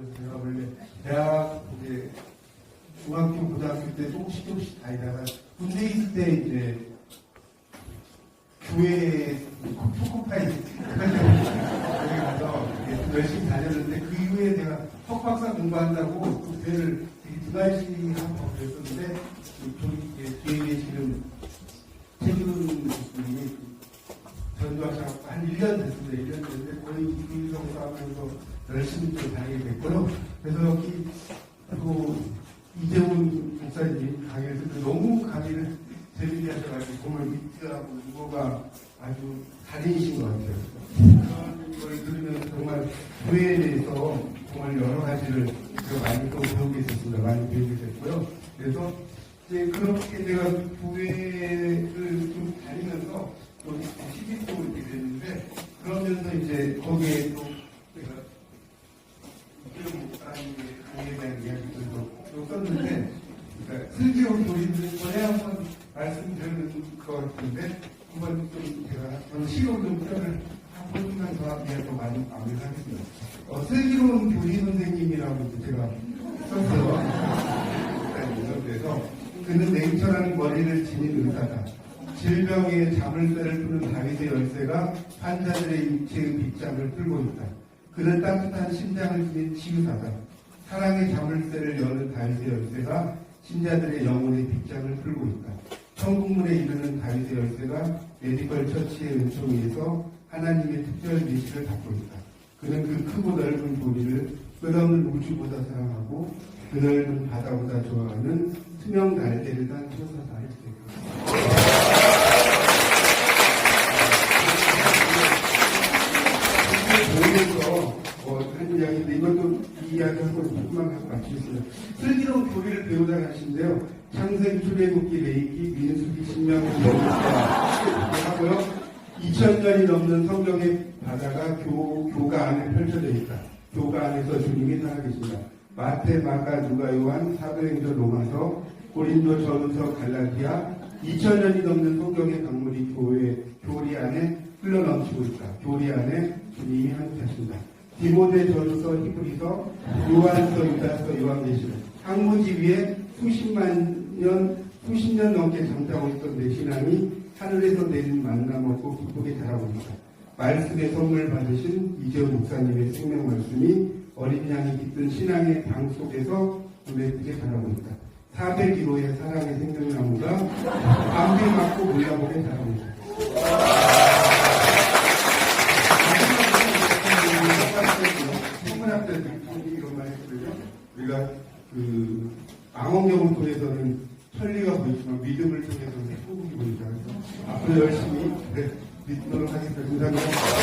그래서 제가 원래 대학 이제 중학교, 고등학교 때 조금씩 조금씩 다니다가 군대 있을 때 이제 교회 초코파이 거기 가서 열심히 다녔는데 그 이후에 제가 석박사 공부한다고 그때를 되게 두 가지 하고 그랬었는데 그 저기 뒤에 계시는 최준 교수님이 전도학사 한 1년 됐습니다. 1년 됐는데 거의 이성사 하면서 열심히 좀 다니게 됐고요. 그래서 여기 그리고 이재훈 목사님 강의에서 너무 강의를 재밌게 하셔가지고 정말 위트하고 무거가 아주 달인이신 것 같아요. 그런 걸 들으면서 정말 교회에 대해서 정말 여러 가지를 많이 또 배우게 됐습니다. 많이 배우게 됐고요. 그래서 이제 그렇게 제가 교회를 좀 다니면서 또 10일 이렇게 됐는데 그러면서 이제 거기에 또 제가 강의에 대한 이야기들도 또 썼는데 그러니까 슬기로운 교리들은 전에 한번 말씀드리는 것 같은데 한번 좀 제가 저는 시로 좀 표현을 한 번만 더 이야기 많이 마무리하겠습니다. 어, 슬기로운 교리 선생님이라고 제가 썼어요. 그래서 그는 냉철한 머리를 지닌 의사다. 질병의 자물쇠를 푸는 다윗의 열쇠가 환자들의 육체의 빗장을 풀고 있다. 그는 따뜻한 심장을 지닌 치유사다. 사랑의 자물쇠를 여는 다윗의 열쇠가 신자들의 영혼의 빗장을 풀고 있다. 천국문에 이르는 다윗의 열쇠가 메디컬 처치의 은총 위에서 하나님의 특별 계시를 받고 있다. 그는 그 크고 넓은 도리를 끝없는 우주보다 사랑하고 그 넓은 바다보다 좋아하는 투명 날개를 단 천사다 이렇게 보면서 어, 한 이야기인데 이야기 한번 조금만 하고 마치겠습니다. 슬기로운 교리를 배우다 가신데요. 창세기, 출애굽기, 레이기, 민수기, 신명기, 하고요. 2000년이 넘는 성경의 바다가 교, 교가 안에 펼쳐져 있다. 교가 안에서 주님이 살아계신다. 마태, 마가, 누가, 요한, 사도행전, 로마서, 고린도, 전서, 갈라디아 2000년이 넘는 성경의 강물이 교회, 교리 안에 흘러넘치고 있다. 교리 안에 주님이 함께 하신다. 디모데 전서, 히브리서, 요한서, 유다서, 요한계시록 항무지 위에 수십만 년, 수십 년 넘게 잠자고 있던 내 신앙이 하늘에서 내린 만나 먹고 기쁘게 자라고 있다. 말씀의 선물 받으신 이재호 목사님의 생명 말씀이 어린 양이 깃든 신앙의 방 속에서 눈에 띄게 자라고 있다. 401호의 사랑의 생명나무가 밤비 맞고 몰라보게 자라고 있다. 생문학자 이 이런 말 했거든요. 우리가 그 망원경을 통해서는 천리가 보이지만 믿음을 통해서는 천국이 보이잖아요. 앞으로 열심히 네, 믿도록 하겠습니다. 감사합니다.